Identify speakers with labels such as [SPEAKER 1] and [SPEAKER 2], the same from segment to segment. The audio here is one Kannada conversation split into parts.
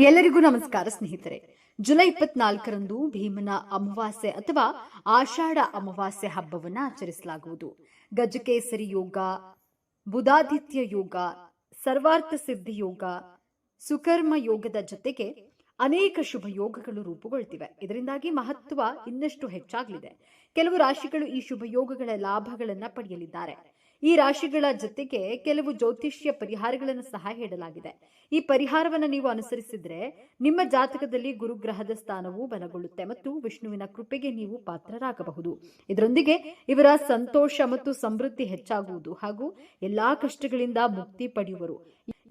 [SPEAKER 1] ಎಲ್ಲರಿಗೂ ನಮಸ್ಕಾರ ಸ್ನೇಹಿತರೆ. ಜುಲೈ ಇಪ್ಪತ್ನಾಲ್ಕರಂದು ಭೀಮನ ಅಮಾವಾಸ್ಯೆ ಅಥವಾ ಆಷಾಢ ಅಮಾವಾಸ್ಯೆ ಹಬ್ಬವನ್ನು ಆಚರಿಸಲಾಗುವುದು. ಗಜಕೇಸರಿ ಯೋಗ, ಬುಧಾದಿತ್ಯ ಯೋಗ, ಸರ್ವಾರ್ಥ ಸಿದ್ಧಿ ಯೋಗ, ಸುಕರ್ಮ ಯೋಗದ ಜೊತೆಗೆ ಅನೇಕ ಶುಭ ಯೋಗಗಳು ರೂಪುಗೊಳ್ತಿವೆ. ಇದರಿಂದಾಗಿ ಮಹತ್ವ ಇನ್ನಷ್ಟು ಹೆಚ್ಚಾಗಲಿದೆ. ಕೆಲವು ರಾಶಿಗಳು ಈ ಶುಭ ಯೋಗಗಳ ಲಾಭಗಳನ್ನು ಪಡೆಯಲಿದ್ದಾರೆ. ಈ ರಾಶಿಗಳ ಜೊತೆಗೆ ಕೆಲವು ಜ್ಯೋತಿಷ್ಯ ಪರಿಹಾರಗಳನ್ನು ಸಹ ಹೇಳಲಾಗಿದೆ. ಈ ಪರಿಹಾರವನ್ನು ನೀವು ಅನುಸರಿಸಿದ್ರೆ ನಿಮ್ಮ ಜಾತಕದಲ್ಲಿ ಗುರುಗ್ರಹದ ಸ್ಥಾನವು ಬಲಗೊಳ್ಳುತ್ತೆ ಮತ್ತು ವಿಷ್ಣುವಿನ ಕೃಪೆಗೆ ನೀವು ಪಾತ್ರರಾಗಬಹುದು. ಇದರೊಂದಿಗೆ ಇವರ ಸಂತೋಷ ಮತ್ತು ಸಮೃದ್ಧಿ ಹೆಚ್ಚಾಗುವುದು ಹಾಗೂ ಎಲ್ಲಾ ಕಷ್ಟಗಳಿಂದ ಮುಕ್ತಿ ಪಡೆಯುವರು.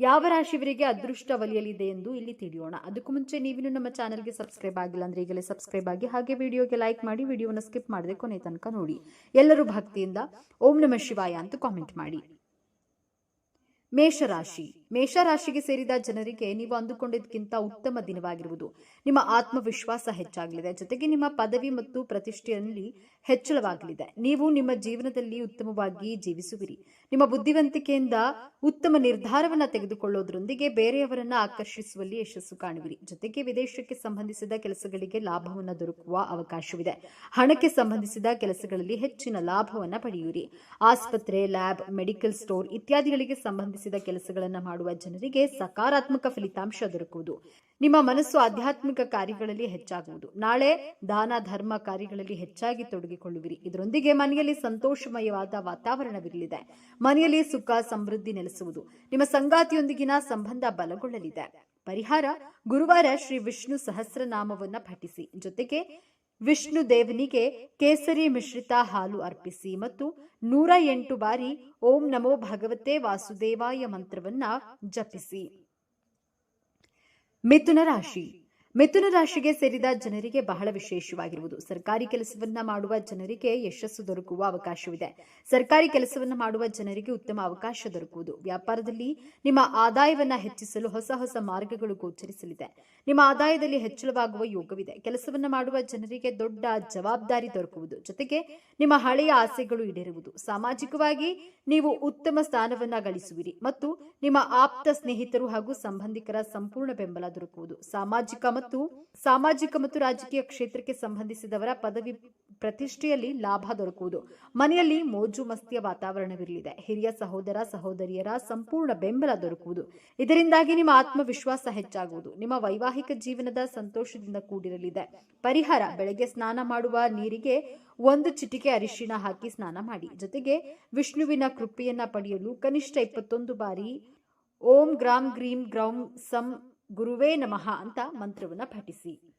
[SPEAKER 1] ಯಾವ ರಾಶಿಯವರಿಗೆ ಅದೃಷ್ಟ ಒಲಿಯಲಿದೆ ಎಂದು ಇಲ್ಲಿ ತಿಳಿಯೋಣ. ಅದಕ್ಕೂ ಮುಂಚೆ ನೀವಿನ್ನು ನಮ್ಮ ಚಾನಲ್ಗೆ ಸಬ್ಸ್ಕ್ರೈಬ್ ಆಗಿಲ್ಲ ಅಂದ್ರೆ ಈಗಲೇ ಸಬ್ಸ್ಕ್ರೈಬ್ ಆಗಿ ಹಾಗೆ ವಿಡಿಯೋಗೆ ಲೈಕ್ ಮಾಡಿ ವಿಡಿಯೋನ ಸ್ಕಿಪ್ ಮಾಡದೆ ಕೊನೆ ತನಕ ನೋಡಿ. ಎಲ್ಲರೂ ಭಕ್ತಿಯಿಂದ ಓಂ ನಮ ಶಿವಾಯ ಅಂತ ಕಾಮೆಂಟ್ ಮಾಡಿ. ಮೇಷರಾಶಿ. ಮೇಷರಾಶಿಗೆ ಸೇರಿದ ಜನರಿಗೆ ನೀವು ಅಂದುಕೊಂಡಿದ್ದಕ್ಕಿಂತ ಉತ್ತಮ ದಿನವಾಗಿರುವುದು. ನಿಮ್ಮ ಆತ್ಮವಿಶ್ವಾಸ ಹೆಚ್ಚಾಗಲಿದೆ. ಜೊತೆಗೆ ನಿಮ್ಮ ಪದವಿ ಮತ್ತು ಪ್ರತಿಷ್ಠೆಯಲ್ಲಿ ಹೆಚ್ಚಳವಾಗಲಿದೆ. ನೀವು ನಿಮ್ಮ ಜೀವನದಲ್ಲಿ ಉತ್ತಮವಾಗಿ ಜೀವಿಸುವಿರಿ. ನಿಮ್ಮ ಬುದ್ಧಿವಂತಿಕೆಯಿಂದ ಉತ್ತಮ ನಿರ್ಧಾರವನ್ನ ತೆಗೆದುಕೊಳ್ಳೋದ್ರೊಂದಿಗೆ ಬೇರೆಯವರನ್ನ ಆಕರ್ಷಿಸುವಲ್ಲಿ ಯಶಸ್ಸು ಕಾಣುವಿರಿ. ಜೊತೆಗೆ ವಿದೇಶಕ್ಕೆ ಸಂಬಂಧಿಸಿದ ಕೆಲಸಗಳಿಗೆ ಲಾಭವನ್ನು ದೊರಕುವ ಅವಕಾಶವಿದೆ. ಹಣಕ್ಕೆ ಸಂಬಂಧಿಸಿದ ಕೆಲಸಗಳಲ್ಲಿ ಹೆಚ್ಚಿನ ಲಾಭವನ್ನ ಪಡೆಯುವಿರಿ. ಆಸ್ಪತ್ರೆ, ಲ್ಯಾಬ್, ಮೆಡಿಕಲ್ ಸ್ಟೋರ್ ಇತ್ಯಾದಿಗಳಿಗೆ ಸಂಬಂಧಿಸಿದ ಕೆಲಸಗಳನ್ನು ಮಾಡುವ ಜನರಿಗೆ ಸಕಾರಾತ್ಮಕ ಫಲಿತಾಂಶ ದೊರಕುವುದು. ನಿಮ್ಮ ಮನಸ್ಸು ಆಧ್ಯಾತ್ಮಿಕ ಕಾರ್ಯಗಳಲ್ಲಿ ಹೆಚ್ಚಾಗುವುದು. ನಾಳೆ ದಾನ, ಧರ್ಮ ಕಾರ್ಯಗಳಲ್ಲಿ ಹೆಚ್ಚಾಗಿ ತೊಡಗಿಕೊಳ್ಳುವಿರಿ. ಇದರೊಂದಿಗೆ ಮನೆಯಲ್ಲಿ ಸಂತೋಷಮಯವಾದ ವಾತಾವರಣವಿರಲಿದೆ. ಮನೆಯಲ್ಲಿ ಸುಖ, ಸಮೃದ್ಧಿ ನೆಲೆಸುವುದು. ನಿಮ್ಮ ಸಂಗಾತಿಯೊಂದಿಗಿನ ಸಂಬಂಧ ಬಲಗೊಳ್ಳಲಿದೆ. ಪರಿಹಾರ, ಗುರುವಾರ ಶ್ರೀ ವಿಷ್ಣು ಸಹಸ್ರನಾಮವನ್ನ ಪಠಿಸಿ. ಜೊತೆಗೆ ವಿಷ್ಣು ದೇವನಿಗೆ ಕೇಸರಿ ಮಿಶ್ರಿತ ಹಾಲು ಅರ್ಪಿಸಿ ಮತ್ತು ನೂರ ಎಂಟು ಬಾರಿ ಓಂ ನಮೋ ಭಗವತೆ ವಾಸುದೇವಾಯ ಮಂತ್ರವನ್ನ ಜಪಿಸಿ. ಮಿಥುನ ರಾಶಿ ಮಿಥುನ ರಾಶಿಗೆ ಸೇರಿದ ಜನರಿಗೆ ಬಹಳ ವಿಶೇಷವಾಗಿರುವುದು. ಸರ್ಕಾರಿ ಕೆಲಸವನ್ನ ಮಾಡುವ ಜನರಿಗೆ ಯಶಸ್ಸು ದೊರಕುವ ಅವಕಾಶವಿದೆ. ಸರ್ಕಾರಿ ಕೆಲಸವನ್ನ ಮಾಡುವ ಜನರಿಗೆ ಉತ್ತಮ ಅವಕಾಶ ದೊರಕುವುದು. ವ್ಯಾಪಾರದಲ್ಲಿ ನಿಮ್ಮ ಆದಾಯವನ್ನ ಹೆಚ್ಚಿಸಲು ಹೊಸ ಹೊಸ ಮಾರ್ಗಗಳು ಗೋಚರಿಸಲಿದೆ. ನಿಮ್ಮ ಆದಾಯದಲ್ಲಿ ಹೆಚ್ಚಳವಾಗುವ ಯೋಗವಿದೆ. ಕೆಲಸವನ್ನ ಮಾಡುವ ಜನರಿಗೆ ದೊಡ್ಡ ಜವಾಬ್ದಾರಿ ದೊರಕುವುದು. ಜೊತೆಗೆ ನಿಮ್ಮ ಹಳೆಯ ಆಸೆಗಳು ಈಡೇರುವುದು. ಸಾಮಾಜಿಕವಾಗಿ ನೀವು ಉತ್ತಮ ಸ್ಥಾನವನ್ನ ಗಳಿಸುವಿರಿ ಮತ್ತು ನಿಮ್ಮ ಆಪ್ತ ಸ್ನೇಹಿತರು ಹಾಗೂ ಸಂಬಂಧಿಕರ ಸಂಪೂರ್ಣ ಬೆಂಬಲ ದೊರಕುವುದು. ಸಾಮಾಜಿಕ ಮತ್ತು ಸಾಮಾಜಿಕ ಮತ್ತು ರಾಜಕೀಯ ಕ್ಷೇತ್ರಕ್ಕೆ ಸಂಬಂಧಿಸಿದವರ ಪದವಿ ಪ್ರತಿಷ್ಠೆಯಲ್ಲಿ ಲಾಭ ದೊರಕುವುದು. ಮನೆಯಲ್ಲಿ ಮೋಜು ಮಸ್ತಿಯ ವಾತಾವರಣವಿರಲಿದೆ. ಹಿರಿಯ ಸಹೋದರ, ಸಹೋದರಿಯರ ಸಂಪೂರ್ಣ ಬೆಂಬಲ ದೊರಕುವುದು. ಇದರಿಂದಾಗಿ ನಿಮ್ಮ ಆತ್ಮವಿಶ್ವಾಸ ಹೆಚ್ಚಾಗುವುದು. ನಿಮ್ಮ ವೈವಾಹಿಕ ಜೀವನದ ಸಂತೋಷದಿಂದ ಕೂಡಿರಲಿದೆ. ಪರಿಹಾರ, ಬೆಳಗ್ಗೆ ಸ್ನಾನ ಮಾಡುವ ನೀರಿಗೆ ಒಂದು ಚಿಟಿಕೆ ಅರಿಶಿಣ ಹಾಕಿ ಸ್ನಾನ ಮಾಡಿ. ಜೊತೆಗೆ ವಿಷ್ಣುವಿನ ಕೃಪೆಯನ್ನ ಪಡೆಯಲು ಕನಿಷ್ಠ ಇಪ್ಪತ್ತೊಂದು ಬಾರಿ ಓಂ ಗ್ರಾಮ್ ಗ್ರೀಂ ಗ್ರೌಂ ಸಂ ಗುರುವೇ ನಮಃ ಅಂತ ಮಂತ್ರವನ್ನ ಪಠಿಸಿ.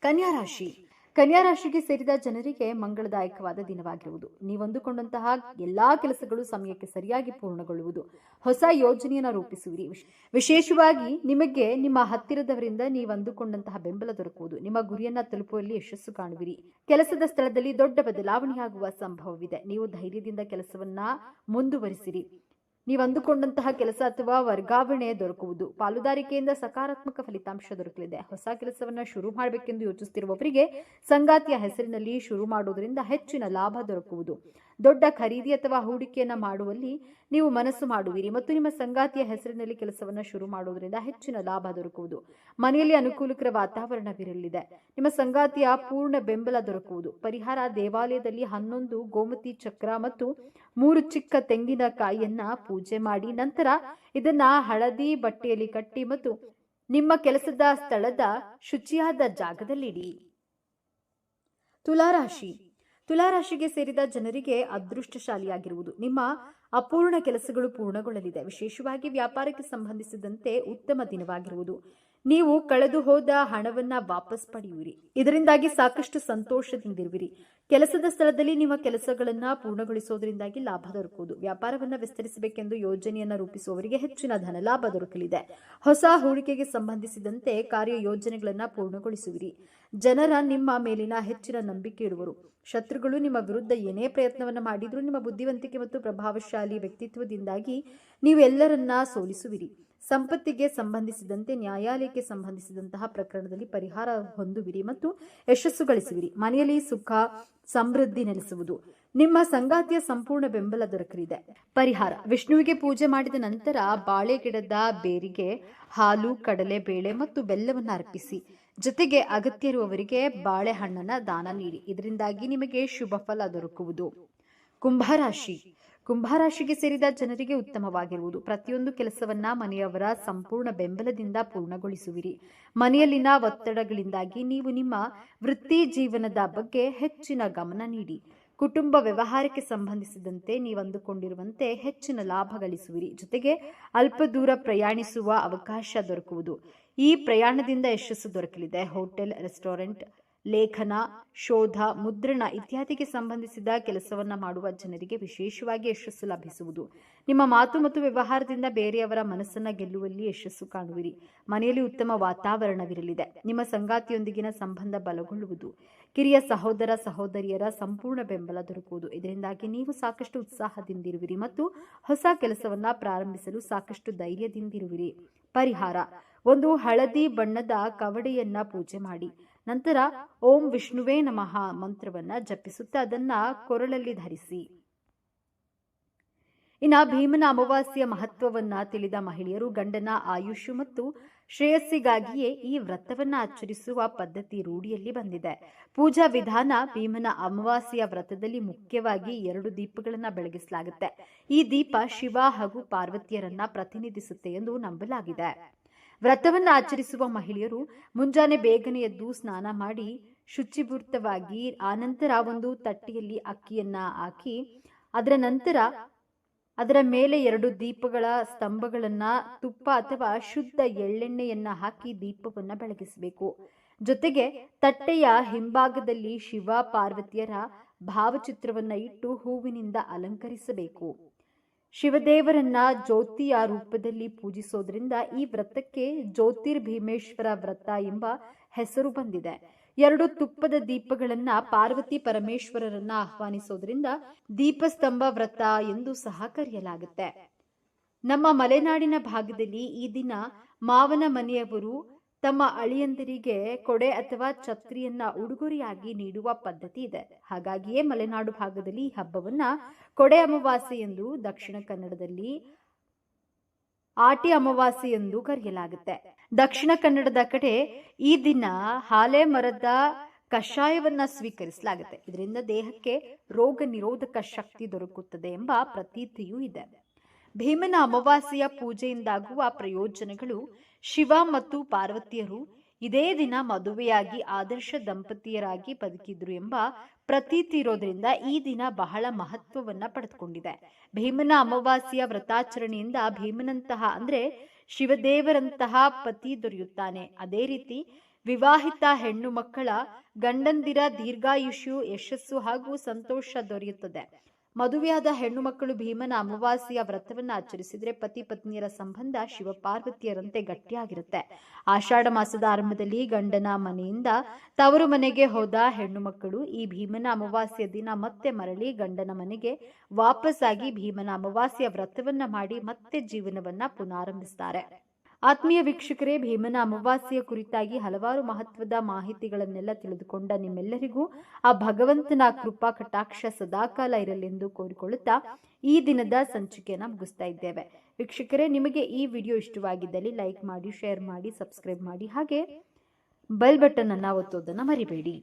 [SPEAKER 1] ಕನ್ಯಾ ರಾಶಿ. ಕನ್ಯಾ ರಾಶಿಗೆ ಸೇರಿದ ಜನರಿಗೆ ಮಂಗಳದಾಯಕವಾದ ದಿನವಾಗಿರುವುದು. ನೀವಂದುಕೊಂಡಂತಹ ಎಲ್ಲಾ ಕೆಲಸಗಳು ಸಮಯಕ್ಕೆ ಸರಿಯಾಗಿ ಪೂರ್ಣಗೊಳ್ಳುವುದು. ಹೊಸ ಯೋಜನೆಯನ್ನು ರೂಪಿಸುವಿರಿ. ವಿಶ್- ವಿಶೇಷವಾಗಿ ನಿಮಗೆ ನಿಮ್ಮ ಹತ್ತಿರದವರಿಂದ ನೀವು ಅಂದುಕೊಂಡಂತಹ ಬೆಂಬಲ ದೊರಕುವುದು. ನಿಮ್ಮ ಗುರಿಯನ್ನ ತಲುಪುವಲ್ಲಿ ಯಶಸ್ಸು ಕಾಣುವಿರಿ. ಕೆಲಸದ ಸ್ಥಳದಲ್ಲಿ ದೊಡ್ಡ ಬದಲಾವಣೆಯಾಗುವ ಸಂಭವವಿದೆ. ನೀವು ಧೈರ್ಯದಿಂದ ಕೆಲಸವನ್ನ ಮುಂದುವರಿಸಿರಿ. ನೀವು ಅಂದುಕೊಂಡಂತಹ ಕೆಲಸ ಅಥವಾ ವರ್ಗಾವಣೆ ದೊರಕುವುದು. ಪಾಲುದಾರಿಕೆಯಿಂದ ಸಕಾರಾತ್ಮಕ ಫಲಿತಾಂಶ ದೊರಕಲಿದೆ. ಹೊಸ ಕೆಲಸವನ್ನ ಶುರು ಮಾಡಬೇಕೆಂದು ಯೋಚಿಸುತ್ತಿರುವವರಿಗೆ ಸಂಗಾತಿಯ ಹೆಸರಿನಲ್ಲಿ ಶುರು ಮಾಡುವುದರಿಂದ ಹೆಚ್ಚಿನ ಲಾಭ ದೊರಕುವುದು. ದೊಡ್ಡ ಖರೀದಿ ಅಥವಾ ಹೂಡಿಕೆಯನ್ನು ಮಾಡುವಲ್ಲಿ ನೀವು ಮನಸ್ಸು ಮಾಡುವಿರಿ ಮತ್ತು ನಿಮ್ಮ ಸಂಗಾತಿಯ ಹೆಸರಿನಲ್ಲಿ ಕೆಲಸವನ್ನ ಶುರು ಮಾಡುವುದರಿಂದ ಹೆಚ್ಚಿನ ಲಾಭ ದೊರಕುವುದು. ಮನೆಯಲ್ಲಿ ಅನುಕೂಲಕರ ವಾತಾವರಣವಿರಲಿದೆ. ನಿಮ್ಮ ಸಂಗಾತಿಯ ಪೂರ್ಣ ಬೆಂಬಲ ದೊರಕುವುದು. ಪರಿಹಾರ ದೇವಾಲಯದಲ್ಲಿ ಹನ್ನೊಂದು, ಗೋಮತಿ, ಚಕ್ರ ಮತ್ತು ಮೂರು ಚಿಕ್ಕ ತೆಂಗಿನಕಾಯಿಯನ್ನ ಪೂಜೆ ಮಾಡಿ ನಂತರ ಇದನ್ನ ಹಳದಿ ಬಟ್ಟೆಯಲ್ಲಿ ಕಟ್ಟಿ ಮತ್ತು ನಿಮ್ಮ ಕೆಲಸದ ಸ್ಥಳದ ಶುಚಿಯಾದ ಜಾಗದಲ್ಲಿಡಿ. ತುಲಾರಾಶಿ ತುಲಾರಾಶಿಗೆ ಸೇರಿದ ಜನರಿಗೆ ಅದೃಷ್ಟಶಾಲಿಯಾಗಿರುವುದು. ನಿಮ್ಮ ಅಪೂರ್ಣ ಕೆಲಸಗಳು ಪೂರ್ಣಗೊಳ್ಳಲಿದೆ. ವಿಶೇಷವಾಗಿ ವ್ಯಾಪಾರಕ್ಕೆ ಸಂಬಂಧಿಸಿದಂತೆ ಉತ್ತಮ ದಿನವಾಗಿರುವುದು. ನೀವು ಕಳೆದು ಹೋದ ಹಣವನ್ನ ವಾಪಸ್ ಪಡೆಯುವಿರಿ. ಇದರಿಂದಾಗಿ ಸಾಕಷ್ಟು ಸಂತೋಷದಿಂದಿರುವಿರಿ. ಕೆಲಸದ ಸ್ಥಳದಲ್ಲಿ ನಿಮ್ಮ ಕೆಲಸಗಳನ್ನ ಪೂರ್ಣಗೊಳಿಸುವುದರಿಂದಾಗಿ ಲಾಭ ದೊರಕುವುದು. ವ್ಯಾಪಾರವನ್ನ ವಿಸ್ತರಿಸಬೇಕೆಂದು ಯೋಜನೆಯನ್ನ ರೂಪಿಸುವವರಿಗೆ ಹೆಚ್ಚಿನ ಧನ ಲಾಭ ದೊರಕಲಿದೆ. ಹೊಸ ಹೂಡಿಕೆಗೆ ಸಂಬಂಧಿಸಿದಂತೆ ಕಾರ್ಯ ಯೋಜನೆಗಳನ್ನ ಪೂರ್ಣಗೊಳಿಸುವಿರಿ. ಜನರ ನಿಮ್ಮ ಮೇಲಿನ ಹೆಚ್ಚಿನ ನಂಬಿಕೆ ಇಡುವರು. ಶತ್ರುಗಳು ನಿಮ್ಮ ವಿರುದ್ಧ ಏನೇ ಪ್ರಯತ್ನವನ್ನು ಮಾಡಿದ್ರೂ ನಿಮ್ಮ ಬುದ್ಧಿವಂತಿಕೆ ಮತ್ತು ಪ್ರಭಾವಶಾಲಿ ವ್ಯಕ್ತಿತ್ವದಿಂದಾಗಿ ನೀವು ಎಲ್ಲರನ್ನ ಸೋಲಿಸುವಿರಿ. ಸಂಪತ್ತಿಗೆ ಸಂಬಂಧಿಸಿದಂತೆ, ನ್ಯಾಯಾಲಯಕ್ಕೆ ಸಂಬಂಧಿಸಿದಂತಹ ಪ್ರಕರಣದಲ್ಲಿ ಪರಿಹಾರ ಹೊಂದುವಿರಿ ಮತ್ತು ಯಶಸ್ಸು ಗಳಿಸುವಿರಿ. ಮನೆಯಲ್ಲಿ ಸುಖ, ಸಮೃದ್ಧಿ ನೆಲೆಸುವುದು. ನಿಮ್ಮ ಸಂಗಾತಿಯ ಸಂಪೂರ್ಣ ಬೆಂಬಲ ದೊರಕಲಿದೆ. ಪರಿಹಾರ. ವಿಷ್ಣುವಿಗೆ ಪೂಜೆ ಮಾಡಿದ ನಂತರ ಬಾಳೆ ಗಿಡದ ಬೇರಿಗೆ ಹಾಲು, ಕಡಲೆ, ಬೇಳೆ ಮತ್ತು ಬೆಲ್ಲವನ್ನು ಅರ್ಪಿಸಿ. ಜೊತೆಗೆ ಅಗತ್ಯ ಇರುವವರಿಗೆ ಬಾಳೆಹಣ್ಣನ ದಾನ ನೀಡಿ. ಇದರಿಂದಾಗಿ ನಿಮಗೆ ಶುಭ ಫಲ ದೊರಕುವುದು. ಕುಂಭರಾಶಿ. ಕುಂಭರಾಶಿಗೆ ಸೇರಿದ ಜನರಿಗೆ ಉತ್ತಮವಾಗಿರುವುದು. ಪ್ರತಿಯೊಂದು ಕೆಲಸವನ್ನ ಮನೆಯವರ ಸಂಪೂರ್ಣ ಬೆಂಬಲದಿಂದ ಪೂರ್ಣಗೊಳಿಸುವಿರಿ. ಮನೆಯಲ್ಲಿನ ಒತ್ತಡಗಳಿಂದಾಗಿ ನೀವು ನಿಮ್ಮ ವೃತ್ತಿ ಜೀವನದ ಬಗ್ಗೆ ಹೆಚ್ಚಿನ ಗಮನ ನೀಡಿ. ಕುಟುಂಬ ವ್ಯವಹಾರಕ್ಕೆ ಸಂಬಂಧಿಸಿದಂತೆ ನೀವು ಅಂದುಕೊಂಡಿರುವಂತೆ ಹೆಚ್ಚಿನ ಲಾಭ ಗಳಿಸುವಿರಿ. ಜೊತೆಗೆ ಅಲ್ಪ ದೂರ ಪ್ರಯಾಣಿಸುವ ಅವಕಾಶ ದೊರಕುವುದು. ಈ ಪ್ರಯಾಣದಿಂದ ಯಶಸ್ಸು ದೊರಕಲಿದೆ. ಹೋಟೆಲ್, ರೆಸ್ಟೋರೆಂಟ್ ಲೇಖನ, ಶೋಧ, ಮುದ್ರಣ ಇತ್ಯಾದಿಗೆ ಸಂಬಂಧಿಸಿದ ಕೆಲಸವನ್ನ ಮಾಡುವ ಜನರಿಗೆ ವಿಶೇಷವಾಗಿ ಯಶಸ್ಸು ಲಭಿಸುವುದು. ನಿಮ್ಮ ಮಾತು ಮತ್ತು ವ್ಯವಹಾರದಿಂದ ಬೇರೆಯವರ ಮನಸ್ಸನ್ನ ಗೆಲ್ಲುವಲ್ಲಿ ಯಶಸ್ಸು ಕಾಣುವಿರಿ. ಮನೆಯಲ್ಲಿ ಉತ್ತಮ ವಾತಾವರಣವಿರಲಿದೆ. ನಿಮ್ಮ ಸಂಗಾತಿಯೊಂದಿಗಿನ ಸಂಬಂಧ ಬಲಗೊಳ್ಳುವುದು. ಕಿರಿಯ ಸಹೋದರ, ಸಹೋದರಿಯರ ಸಂಪೂರ್ಣ ಬೆಂಬಲ ದೊರಕುವುದು. ಇದರಿಂದಾಗಿ ನೀವು ಸಾಕಷ್ಟು ಉತ್ಸಾಹದಿಂದಿರುವಿರಿ ಮತ್ತು ಹೊಸ ಕೆಲಸವನ್ನ ಪ್ರಾರಂಭಿಸಲು ಸಾಕಷ್ಟು ಧೈರ್ಯದಿಂದಿರುವಿರಿ. ಪರಿಹಾರ. ಒಂದು ಹಳದಿ ಬಣ್ಣದ ಕವಡೆಯನ್ನ ಪೂಜೆ ಮಾಡಿ. ನಂತರ ಓಂ ವಿಷ್ಣುವೇ ನಮಃ ಮಂತ್ರವನ್ನ ಜಪಿಸುತ್ತಾ ಅದನ್ನ ಕೊರಳಲ್ಲಿ ಧರಿಸಿ. ಇನ್ನ ಭೀಮನ ಅಮಾವಾಸ್ಯೆಯ ಮಹತ್ವವನ್ನ ತಿಳಿದ ಮಹಿಳೆಯರು ಗಂಡನ ಆಯುಷು ಮತ್ತು ಶ್ರೇಯಸ್ಸಿಗಾಗಿಯೇ ಈ ವ್ರತವನ್ನ ಆಚರಿಸುವ ಪದ್ಧತಿ ರೂಢಿಯಲ್ಲಿ ಬಂದಿದೆ. ಪೂಜಾ ವಿಧಾನ ಭೀಮನ ಅಮಾವಾಸ್ಯೆಯ ವ್ರತದಲ್ಲಿ ಮುಖ್ಯವಾಗಿ ಎರಡು ದೀಪಗಳನ್ನ ಬೆಳಗಿಸಲಾಗುತ್ತೆ. ಈ ದೀಪ ಶಿವ ಹಾಗೂ ಪಾರ್ವತಿಯರನ್ನ ಪ್ರತಿನಿಧಿಸುತ್ತೆ ಎಂದು ನಂಬಲಾಗಿದೆ. ವ್ರತವನ್ನ ಆಚರಿಸುವ ಮಹಿಳೆಯರು ಮುಂಜಾನೆ ಬೇಗನೆ ಎದ್ದು ಸ್ನಾನ ಮಾಡಿ ಶುಚಿಭೂರ್ತವಾಗಿ ಆನಂತರ ಒಂದು ತಟ್ಟೆಯಲ್ಲಿ ಅಕ್ಕಿಯನ್ನ ಹಾಕಿ ಅದರ ನಂತರ ಅದರ ಮೇಲೆ ಎರಡು ದೀಪಗಳ ಸ್ತಂಭಗಳನ್ನ ತುಪ್ಪ ಅಥವಾ ಶುದ್ಧ ಎಳ್ಳೆಣ್ಣೆಯನ್ನ ಹಾಕಿ ದೀಪವನ್ನ ಬೆಳಗಿಸಬೇಕು. ಜೊತೆಗೆ ತಟ್ಟೆಯ ಹಿಂಭಾಗದಲ್ಲಿ ಶಿವ ಪಾರ್ವತಿಯರ ಭಾವಚಿತ್ರವನ್ನ ಇಟ್ಟು ಹೂವಿನಿಂದ ಅಲಂಕರಿಸಬೇಕು. ಶಿವದೇವರನ್ನ ಜ್ಯೋತಿಯ ರೂಪದಲ್ಲಿ ಪೂಜಿಸೋದ್ರಿಂದ ಈ ವ್ರತಕ್ಕೆ ಜ್ಯೋತಿರ್ಭೀಮೇಶ್ವರ ವ್ರತ ಎಂಬ ಹೆಸರು ಬಂದಿದೆ. ಎರಡು ತುಪ್ಪದ ದೀಪಗಳನ್ನ ಪಾರ್ವತಿ ಪರಮೇಶ್ವರರನ್ನ ಆಹ್ವಾನಿಸೋದ್ರಿಂದ ದೀಪಸ್ತಂಭ ವ್ರತ ಎಂದು ಸಹ ಕರೆಯಲಾಗುತ್ತೆ. ನಮ್ಮ ಮಲೆನಾಡಿನ ಭಾಗದಲ್ಲಿ ಈ ದಿನ ಮಾವನ ಮನೆಯವರು ತಮ್ಮ ಅಳಿಯಂದಿರಿಗೆ ಕೊಡೆ ಅಥವಾ ಛತ್ರಿಯನ್ನ ಉಡುಗೊರೆಯಾಗಿ ನೀಡುವ ಪದ್ಧತಿ ಇದೆ. ಹಾಗಾಗಿಯೇ ಮಲೆನಾಡು ಭಾಗದಲ್ಲಿ ಈ ಹಬ್ಬವನ್ನ ಕೊಡೆ ಅಮಾವಾಸ್ಯೆ ಎಂದು, ದಕ್ಷಿಣ ಕನ್ನಡದಲ್ಲಿ ಆಟಿ ಅಮಾವಾಸ್ಯೆ ಎಂದು ಕರೆಯಲಾಗುತ್ತೆ. ದಕ್ಷಿಣ ಕನ್ನಡದ ಕಡೆ ಈ ದಿನ ಹಾಲೆ ಮರದ ಕಷಾಯವನ್ನ ಸ್ವೀಕರಿಸಲಾಗುತ್ತೆ. ಇದರಿಂದ ದೇಹಕ್ಕೆ ರೋಗ ನಿರೋಧಕ ಶಕ್ತಿ ದೊರಕುತ್ತದೆ ಎಂಬ ಪ್ರತೀತಿಯೂ ಇದೆ. ಭೀಮನ ಅಮಾವಾಸ್ಯೆಯ ಪೂಜೆಯಿಂದಾಗುವ ಪ್ರಯೋಜನಗಳು ಶಿವ ಮತ್ತು ಪಾರ್ವತಿಯರು ಇದೇ ದಿನ ಮದುವೆಯಾಗಿ ಆದರ್ಶ ದಂಪತಿಯರಾಗಿ ಬದುಕಿದ್ರು ಎಂಬ ಪ್ರತೀತಿ ಇರೋದ್ರಿಂದ ಈ ದಿನ ಬಹಳ ಮಹತ್ವವನ್ನ ಪಡೆದುಕೊಂಡಿದೆ. ಭೀಮನ ಅಮಾವಾಸ್ಯೆಯ ವ್ರತಾಚರಣೆಯಿಂದ ಭೀಮನಂತಹ ಅಂದ್ರೆ ಶಿವದೇವರಂತಹ ಪತಿ ದೊರೆಯುತ್ತಾನೆ. ಅದೇ ರೀತಿ ವಿವಾಹಿತ ಹೆಣ್ಣು ಮಕ್ಕಳ ಗಂಡಂದಿರ ದೀರ್ಘಾಯುಷ್ಯು ಯಶಸ್ಸು ಹಾಗೂ ಸಂತೋಷ ದೊರೆಯುತ್ತದೆ. ಮದುವೆಯಾದ ಹೆಣ್ಣು ಮಕ್ಕಳು ಭೀಮನ ಅಮಾವಾಸ್ಯೆಯ ವ್ರತವನ್ನ ಆಚರಿಸಿದ್ರೆ ಪತಿ ಪತ್ನಿಯರ ಸಂಬಂಧ ಶಿವಪಾರ್ವತಿಯರಂತೆ ಗಟ್ಟಿಯಾಗಿರುತ್ತೆ. ಆಷಾಢ ಮಾಸದ ಆರಂಭದಲ್ಲಿ ಗಂಡನ ಮನೆಯಿಂದ ತವರು ಮನೆಗೆ ಹೋದ ಹೆಣ್ಣು ಮಕ್ಕಳು ಈ ಭೀಮನ ಅಮಾವಾಸ್ಯ ದಿನ ಮತ್ತೆ ಮರಳಿ ಗಂಡನ ಮನೆಗೆ ವಾಪಸ್ಸಾಗಿ ಭೀಮನ ಅಮಾವಾಸ್ಯ ವ್ರತವನ್ನ ಮಾಡಿ ಮತ್ತೆ ಜೀವನವನ್ನ ಪುನಾರಂಭಿಸ್ತಾರೆ. ಆತ್ಮೀಯ ವೀಕ್ಷಕರೇ, ಭೀಮನ ಅಮಾವಾಸ್ಯೆಯ ಕುರಿತಾಗಿ ಹಲವಾರು ಮಹತ್ವದ ಮಾಹಿತಿಗಳನ್ನೆಲ್ಲ ತಿಳಿದುಕೊಂಡ ನಿಮ್ಮೆಲ್ಲರಿಗೂ ಆ ಭಗವಂತನ ಕೃಪಾ ಕಟಾಕ್ಷ ಸದಾಕಾಲ ಇರಲೆಂದು ಕೋರಿಕೊಳ್ಳುತ್ತಾ ಈ ದಿನದ ಸಂಚಿಕೆಯನ್ನು ಮುಗಿಸ್ತಾ ಇದ್ದೇವೆ. ವೀಕ್ಷಕರೇ, ನಿಮಗೆ ಈ ವಿಡಿಯೋ ಇಷ್ಟವಾಗಿದ್ದಲ್ಲಿ ಲೈಕ್ ಮಾಡಿ, ಶೇರ್ ಮಾಡಿ, ಸಬ್ಸ್ಕ್ರೈಬ್ ಮಾಡಿ ಹಾಗೆ ಬೆಲ್ ಬಟನ್ ಅನ್ನ ಒತ್ತೋದನ್ನ ಮರಿಬೇಡಿ.